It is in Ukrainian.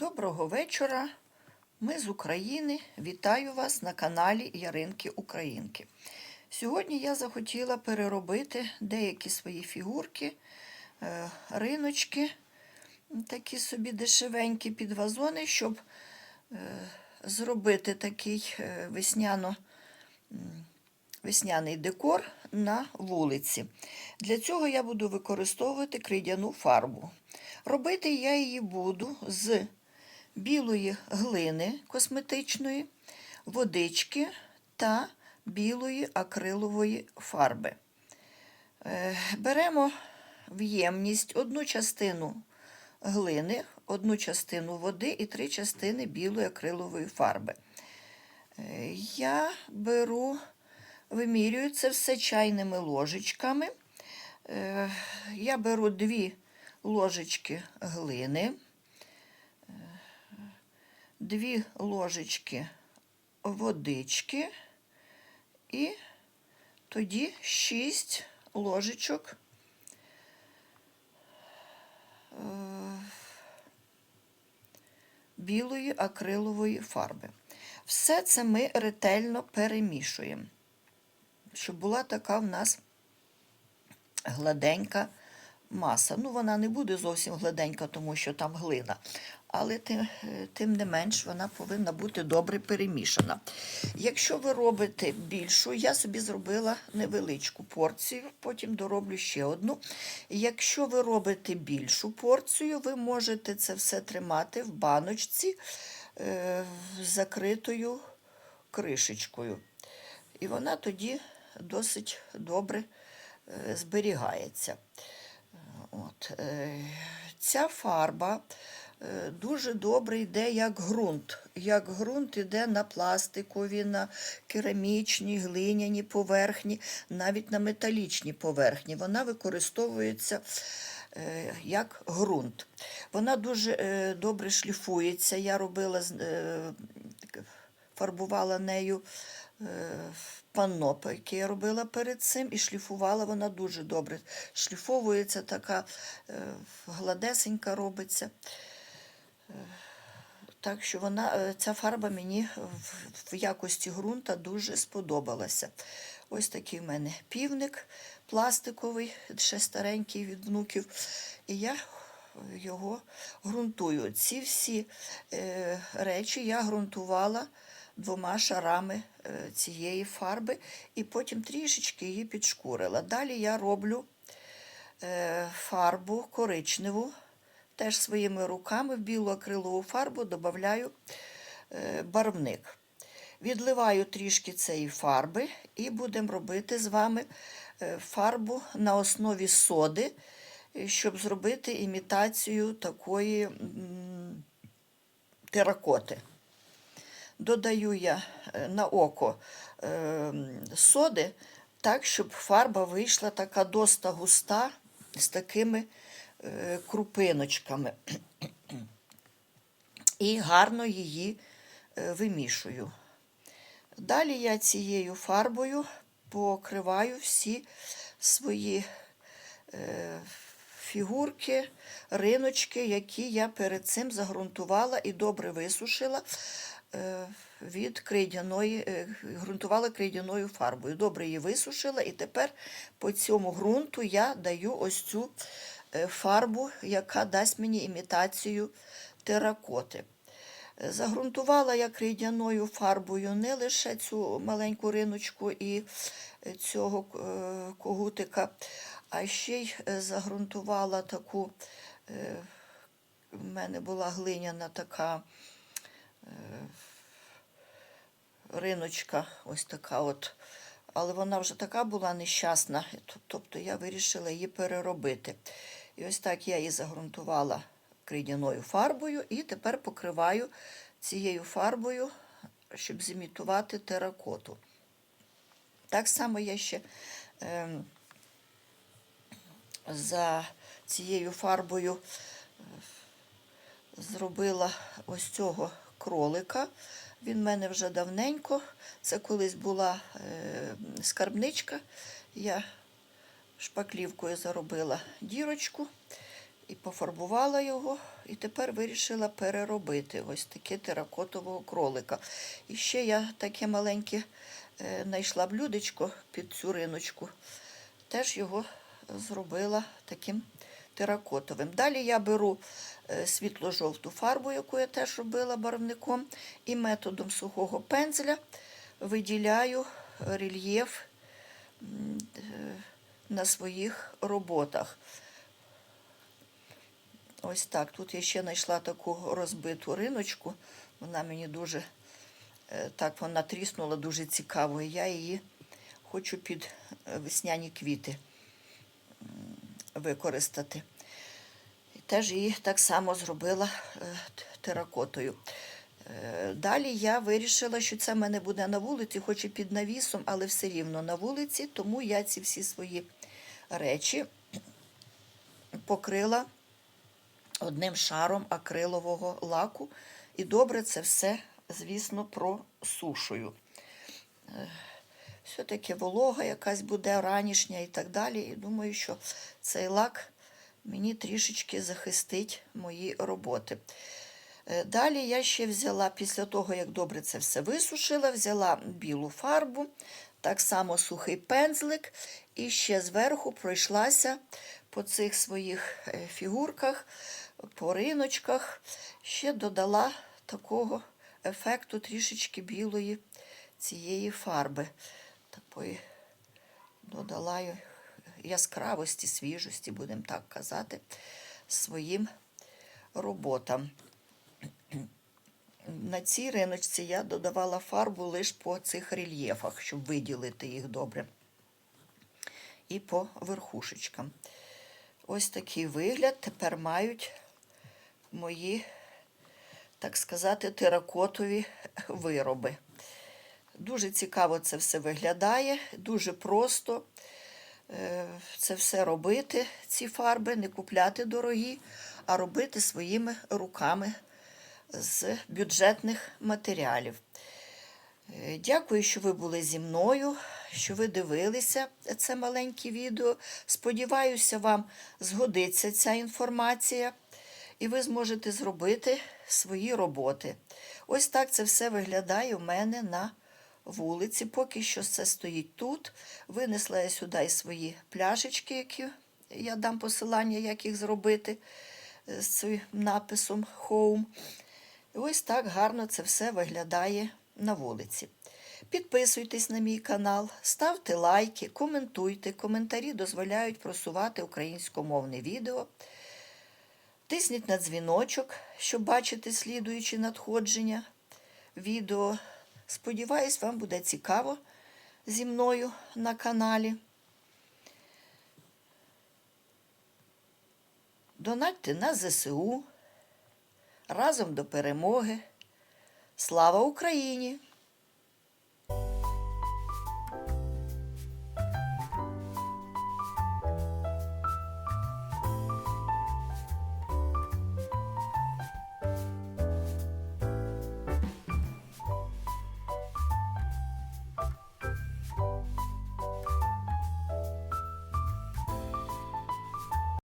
Доброго вечора. Ми з України. Вітаю вас на каналі Яринки Українки. Сьогодні я захотіла переробити деякі свої фігурки, е, риночки, такі собі дешевенькі під вазони, щоб е, зробити такий е, весняно, весняний декор на вулиці. Для цього я буду використовувати крейдяну фарбу. Робити я її буду з білої глини косметичної, водички та білої акрилової фарби. Е, Беремо в одну частину глини, одну частину води і три частини білої акрилової фарби. Е, Я беру, вимірюю це все чайними ложечками. Е, Я беру дві ложечки глини, Дві ложечки водички і тоді 6 ложечок е, білої акрилової фарби. Все це ми ретельно перемішуємо, щоб була така в нас гладенька маса. Ну, вона не буде зовсім гладенька, тому що там глина. Але тим, е, тим не менш вона повинна бути добре перемішана. Якщо ви робите більшу, я собі зробила невеличку порцію, потім дороблю ще одну. Якщо ви робите більшу порцію, ви можете це все тримати в баночці е, закритою кришечкою. І вона тоді досить добре е, зберігається. От, е, ця фарба дуже добре йде як ґрунт. Як ґрунт йде на пластикові, на керамічні, глиняні поверхні, навіть на металічні поверхні. Вона використовується е, як ґрунт. Вона дуже е, добре шліфується. Я робила, е, фарбувала нею е, панно, яке я робила перед цим, і шліфувала вона дуже добре. Шліфовується така е, гладесенька робиться. Так що вона, е, ця фарба мені в якості ґрунта дуже сподобалася. Ось такий в мене півник пластиковий, ще старенький від внуків. І я його ґрунтую. Ці всі е, речі я ґрунтувала двома шарами е, цієї фарби і потім трішечки її підшкурила. Далі я роблю е, фарбу коричневу, теж своїми руками в білу акрилову фарбу додаю е, барвник. Відливаю трішки цієї фарби і будемо робити з вами е, фарбу на основі соди, щоб зробити імітацію такої теракоти. Додаю я е, на око соди так, щоб фарба вийшла така доста густа з такими крупиночками. І гарно її е, вимішую. Далі я цією фарбою покриваю всі свої е, фігурки, риночки, які я перед цим загрунтувала і добре висушила е, від крейдяної, е, ґрунтувала крейдяною фарбою. Добре її висушила, і тепер по цьому ґрунту я даю ось цю е, фарбу, яка дасть мені імітацію теракоти. Е, Загрунтувала я крейдяною фарбою не лише цю маленьку риночку і е, цього е, когутика, а ще й е, загрунтувала таку, е, в мене була глиняна така е, риночка, ось така от. Але вона вже така була нещасна, тобто я вирішила її переробити. І ось так я її загрунтувала крейдяною фарбою і тепер покриваю цією фарбою, щоб зімітувати теракоту. Так само я ще ем, за цією фарбою е, зробила ось цього кролика. Він в мене вже давненько. Це колись була е, скарбничка. Я шпаклівкою заробила дірочку І пофарбувала його, і тепер вирішила переробити ось таке теракотового кролика. І ще я таке маленьке е, знайшла блюдечко під цю риночку. Теж його зробила таким теракотовим. Далі я беру е, світло-жовту фарбу, яку я теж робила барвником, і методом сухого пензля виділяю рельєф е, на своїх роботах. Ось так. Тут я ще знайшла таку розбиту риночку. Вона мені дуже е, так вона тріснула дуже цікаво. Я її хочу під е, весняні квіти використати. Теж її так само зробила е, теракотою. Далі я вирішила, що це в мене буде на вулиці, хоч і під навісом, але все рівно на вулиці, тому я ці всі свої речі покрила одним шаром акрилового лаку. І добре це все, звісно, просушую. Е, Все-таки волога якась буде ранішня і так далі. І думаю, що цей лак мені трішечки захистить мої роботи. Е, Далі я ще взяла, після того, як добре це все висушила, взяла білу фарбу, так само сухий пензлик, і ще зверху пройшлася по цих своїх е, фігурках, по риночках, ще додала такого ефекту трішечки білої цієї фарби. Такої додала яскравості, свіжості, будемо так казати, своїм роботам. На цій риночці я додавала фарбу лише по цих рельєфах, щоб виділити їх добре. І по верхушечкам. Ось такий вигляд тепер мають мої, так сказати, теракотові вироби. Дуже цікаво це все виглядає, дуже просто е, це все робити, ці фарби, не купляти дорогі, а робити своїми руками з бюджетних матеріалів. Е, Дякую, що ви були зі мною, що ви дивилися це маленьке відео. Сподіваюся, вам згодиться ця інформація, і ви зможете зробити свої роботи. Ось так це все виглядає у мене на вулиці. Поки що це стоїть тут. Винесла я сюди свої пляшечки, які я дам посилання, як їх зробити е, з цим написом Home. І ось так гарно це все виглядає на вулиці. Підписуйтесь на мій канал, ставте лайки, коментуйте. Коментарі дозволяють просувати українськомовне відео. Тисніть на дзвіночок, щоб бачити слідуючі надходження відео. Сподіваюсь, вам буде цікаво зі мною на каналі. Донатьте на ЗСУ. Разом до перемоги. Слава Україні!